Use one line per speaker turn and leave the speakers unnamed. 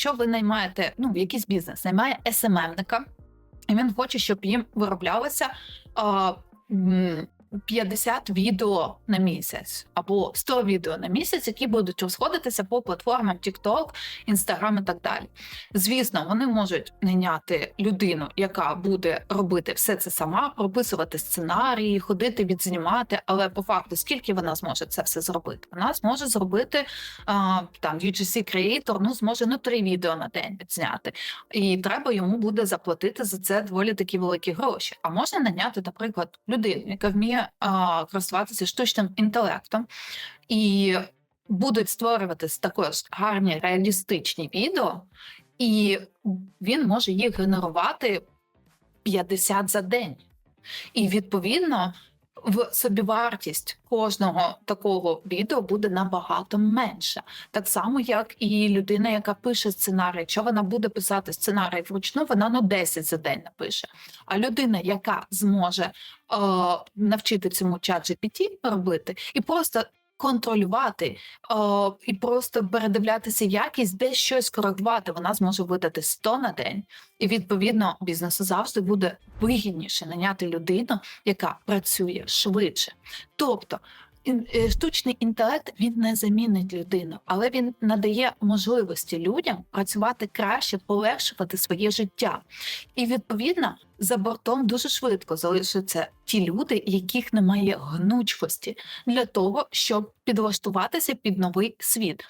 Якщо ви наймаєте ну, якийсь бізнес, наймає СММника, і він хоче, щоб їм вироблялися. а, 50 відео на місяць або 100 відео на місяць, які будуть розходитися по платформам TikTok, Instagram і так далі. Звісно, вони можуть найняти людину, яка буде робити все це сама, прописувати сценарії, ходити відзнімати. Але по факту, скільки вона зможе це все зробити? Вона зможе зробити а, там UGC Creator, ну зможе ну три відео на день відзняти, і треба йому буде заплатити за це доволі такі великі гроші. А можна наняти, наприклад, людину, яка вміє а, користуватися штучним інтелектом, і будуть створювати також гарні реалістичні відео, і він може їх генерувати 50 за день. І відповідно в собівартість кожного такого відео буде набагато менша. Так само, як і людина, яка пише сценарій. Що вона буде писати сценарій вручну, вона ну 10 за день напише. А людина, яка зможе е, навчити цьому чат GPT робити, і просто контролювати о, і просто передивлятися якість, де щось коригувати, вона зможе видати 100 на день. І відповідно бізнесу завжди буде вигідніше наняти людину, яка працює швидше. Тобто штучний інтелект він не замінить людину, але він надає можливості людям працювати краще, полегшувати своє життя. І відповідно за бортом дуже швидко залишаться ті люди, яких немає гнучкості для того, щоб підлаштуватися під новий світ.